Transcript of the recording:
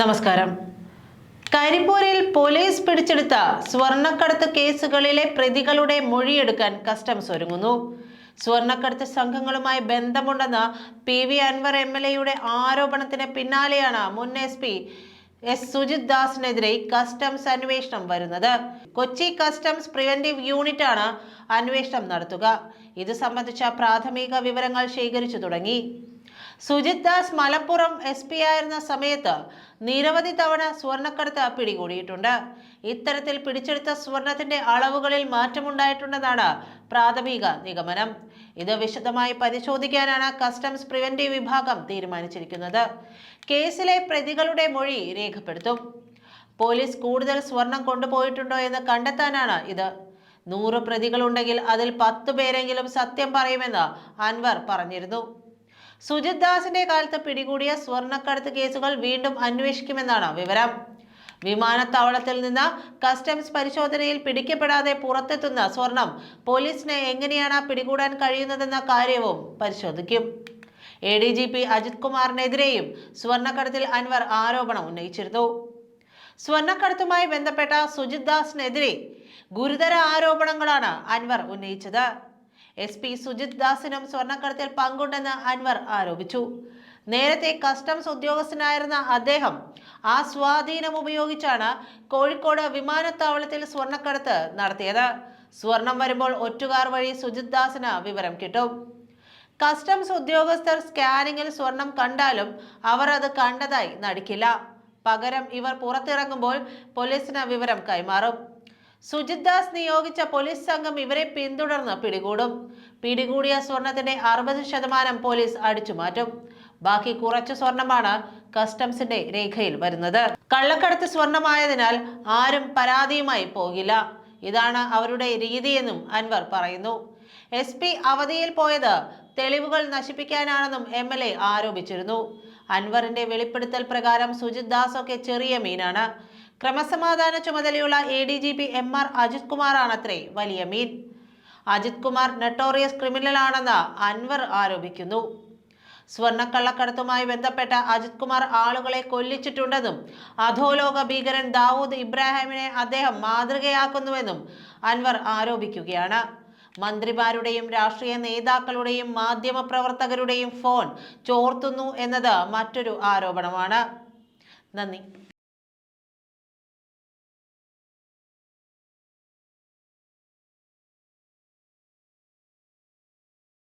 നമസ്കാരം. കരിപ്പൂരിൽ പോലീസ് പിടിച്ചെടുത്ത സ്വർണക്കടത്ത് കേസുകളിലെ പ്രതികളുടെ മൊഴിയെടുക്കാൻ കസ്റ്റംസ് ഒരുങ്ങുന്നു. സ്വർണക്കടത്ത് സംഘങ്ങളുമായി ബന്ധമുണ്ടെന്ന P V Anvar M L എയുടെ ആരോപണത്തിന് പിന്നാലെയാണ് മുൻ എസ് പി എസ് സുജിത് ദാസിനെതിരെ കസ്റ്റംസ് അന്വേഷണം വരുന്നത്. കൊച്ചി കസ്റ്റംസ് പ്രിവെന്റീവ് യൂണിറ്റ് ആണ് അന്വേഷണം നടത്തുക. ഇത് സംബന്ധിച്ച പ്രാഥമിക വിവരങ്ങൾ ശേഖരിച്ചു തുടങ്ങി. സുജിത് ദാസ് മലപ്പുറം എസ് പി ആയിരുന്ന സമയത്ത് നിരവധി തവണ സ്വർണക്കടത്ത് പിടികൂടിയിട്ടുണ്ട്. ഇത്തരത്തിൽ പിടിച്ചെടുത്ത സ്വർണത്തിന്റെ അളവുകളിൽ മാറ്റമുണ്ടായിട്ടുണ്ടെന്നാണ് പ്രാഥമിക നിഗമനം. ഇത് വിശദമായി പരിശോധിക്കാനാണ് കസ്റ്റംസ് പ്രിവന്റീവ് വിഭാഗം തീരുമാനിച്ചിരിക്കുന്നത്. കേസിലെ പ്രതികളുടെ മൊഴി രേഖപ്പെടുത്തും. പോലീസ് കൂടുതൽ സ്വർണം കൊണ്ടുപോയിട്ടുണ്ടോ എന്ന് കണ്ടെത്താനാണ് ഇത്. നൂറ് പ്രതികളുണ്ടെങ്കിൽ അതിൽ പത്ത് പേരെങ്കിലും സത്യം പറയുമെന്ന് അൻവർ പറഞ്ഞിരുന്നു. സുജിത് ദാസിന്റെ കാലത്ത് പിടികൂടിയ സ്വർണക്കടത്ത് കേസുകൾ വീണ്ടും അന്വേഷിക്കുമെന്നാണ് വിവരം. വിമാനത്താവളത്തിൽ നിന്ന് കസ്റ്റംസ് പരിശോധനയിൽ പിടിക്കപ്പെടാതെ പുറത്തെത്തുന്ന സ്വർണം പോലീസിന് എങ്ങനെയാണ് പിടികൂടാൻ കഴിയുന്നതെന്ന കാര്യവും പരിശോധിക്കും. A D G P Ajith കുമാറിനെതിരെയും സ്വർണക്കടത്തിൽ അൻവർ ആരോപണം ഉന്നയിച്ചിരുന്നു. സ്വർണക്കടത്തുമായി ബന്ധപ്പെട്ട സുജിത് ദാസിനെതിരെ ഗുരുതര ആരോപണങ്ങളാണ് അൻവർ ഉന്നയിച്ചത്. എസ് പി സുജിത് ദാസിനും സ്വർണക്കടത്തിൽ പങ്കുണ്ടെന്ന് അൻവർ ആരോപിച്ചു. നേരത്തെ കസ്റ്റംസ് ഉദ്യോഗസ്ഥനായിരുന്ന അദ്ദേഹം ആ സ്വാധീനം ഉപയോഗിച്ചാണ് കോഴിക്കോട് വിമാനത്താവളത്തിൽ സ്വർണക്കടത്ത് നടത്തിയത്. സ്വർണം വരുമ്പോൾ ഒറ്റുകാർ വഴി സുജിത് ദാസിന് വിവരം കിട്ടും. കസ്റ്റംസ് ഉദ്യോഗസ്ഥർ സ്കാനിങ്ങിൽ സ്വർണം കണ്ടാലും അവർ അത് കണ്ടതായി നടിക്കില്ല. പകരം ഇവർ പുറത്തിറങ്ങുമ്പോൾ പോലീസിന് വിവരം കൈമാറും. സുജിത് ദാസ് നിയോഗിച്ച പോലീസ് സംഘം ഇവരെ പിന്തുടർന്ന് പിടികൂടും. പിടികൂടിയ സ്വർണത്തിന്റെ അറുപത് ശതമാനം പോലീസ് അടിച്ചുമാറ്റും. ബാക്കി കുറച്ച് സ്വർണമാണ് കസ്റ്റംസിന്റെ രേഖയിൽ വരുന്നത്. കള്ളക്കടത്ത് സ്വർണമായതിനാൽ ആരും പരാതിയുമായി പോകില്ല. ഇതാണ് അവരുടെ രീതിയെന്നും അൻവർ പറയുന്നു. എസ് പി അവധിയിൽ പോയത് തെളിവുകൾ നശിപ്പിക്കാനാണെന്നും എം എൽ എ ആരോപിച്ചിരുന്നു. അൻവറിന്റെ വെളിപ്പെടുത്തൽ പ്രകാരം സുജിത് ദാസ് ഒക്കെ ചെറിയ മീനാണ്. ക്രമസമാധാന ചുമതലയുള്ള A D G P M R Ajith കുമാറാണത്രേ വലിയ മീൻ. അജിത് കുമാർ നെട്ടോറിയസ് ക്രിമിനൽ ആണെന്ന് അൻവർ ആരോപിക്കുന്നു. സ്വർണക്കള്ളക്കടത്തുമായി ബന്ധപ്പെട്ട അജിത് കുമാർ ആളുകളെ കൊല്ലിച്ചിട്ടുണ്ടെന്നും അധോലോക ഭീകരൻ ദാവൂദ് ഇബ്രാഹിമിനെ അദ്ദേഹം മാതൃകയാക്കുന്നുവെന്നും അൻവർ ആരോപിക്കുകയാണ്. മന്ത്രിമാരുടെയും രാഷ്ട്രീയ നേതാക്കളുടെയും മാധ്യമപ്രവർത്തകരുടെയും ഫോൺ ചോർത്തുന്നു എന്നത് മറ്റൊരു ആരോപണമാണ്. നന്ദി.